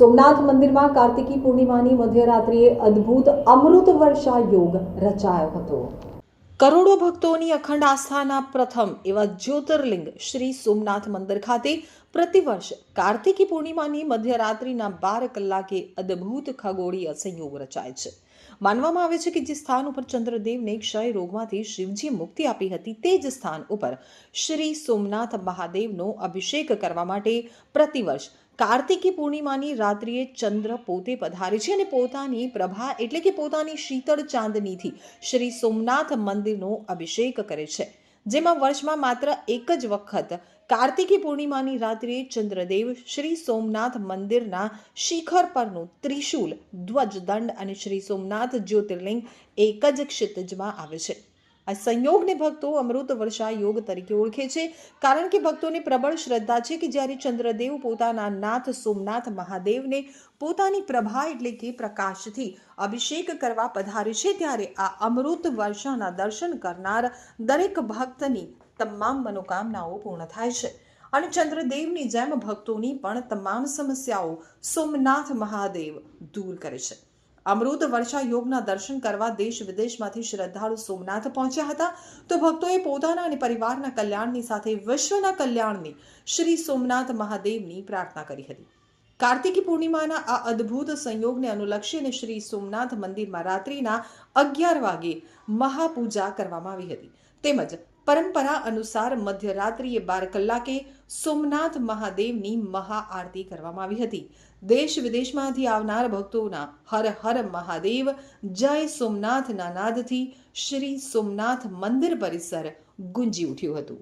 સોમનાથ મંદિરમાં કાર્તિકી પૂર્ણિમાની મધ્યરાત્રિએ અદ્ભુત અમૃત વર્ષા યોગ રચાયો હતો. કરોડો ભક્તોની અખંડ આસ્થાના પ્રથમ એવા જ્યોતિર્લિંગ શ્રી સોમનાથ મંદિર ખાતે પ્રતિવર્ષ કાર્તિકી પૂર્ણિમાની મધ્યરાત્રિના બાર કલાકે અદ્ભુત ખગોળીય સંયોગ રચાય છે. માનવામાં આવે છે કે જે સ્થાન ઉપર ચંદ્રદેવને ક્ષય રોગમાંથી શિવજી મુક્તિ આપી હતી તે જ સ્થાન ઉપર શ્રી સોમનાથ મહાદેવનો અભિષેક કરવા માટે પ્રતિવર્ષ કાર્તિકી પૂર્ણિમાની રાત્રિએ ચંદ્ર પોતે પધારે છે અને પોતાની પ્રભા એટલે કે પોતાની શીતળ ચાંદનીથી શ્રી સોમનાથ મંદિરનો અભિષેક કરે છે. જેમાં વર્ષમાં માત્ર એક જ વખત કાર્તિકી પૂર્ણિમાની રાત્રિએ ચંદ્રદેવ શ્રી સોમનાથ મંદિરના શિખર પરનું ત્રિશૂલ, ધ્વજદંડ અને શ્રી સોમનાથ જ્યોતિર્લિંગ એક જ ક્ષિતિજમાં આવે છે. આ સંયોગને ભક્તો અમૃત વર્ષા યોગ તરીકે ઓળખે છે. કારણ કે ભક્તોને પ્રબળ શ્રદ્ધા છે કે જ્યારે ચંદ્રદેવ પોતાના નાથ સોમનાથ મહાદેવને પોતાની પ્રભા એટલે કે પ્રકાશથી અભિષેક કરવા પધારે છે, ત્યારે આ અમૃત વર્ષાના દર્શન કરનાર દરેક ભક્તની તમામ મનોકામનાઓ પૂર્ણ થાય છે. અને ચંદ્રદેવની જેમ ભક્તોની પણ તમામ સમસ્યાઓ સોમનાથ મહાદેવ દૂર કરે છે. અમૃત વર્ષા યોગના દર્શન કરવા દેશ વિદેશમાંથી શ્રદ્ધાળુ સોમનાથ પહોંચ્યા હતા. તો ભક્તોએ પોતાના અને પરિવારના કલ્યાણની સાથે વિશ્વના કલ્યાણની શ્રી સોમનાથ મહાદેવની પ્રાર્થના કરી હતી. કાર્તિકી પૂર્ણિમાના આ અદ્ભુત સંયોગને અનુલક્ષીને શ્રી સોમનાથ મંદિરમાં રાત્રિના અગિયાર વાગે મહાપૂજા કરવામાં આવી હતી. તેમજ પરંપરા અનુસાર મધ્યરાત્રિએ બાર કલાકે સોમનાથ મહાદેવની મહાઆરતી કરવામાં આવી હતી. દેશ વિદેશમાંથી આવનાર ભક્તોના હર હર મહાદેવ, જય સોમનાથના નાદથી શ્રી સોમનાથ મંદિર પરિસર ગુંજી ઉઠ્યું હતું.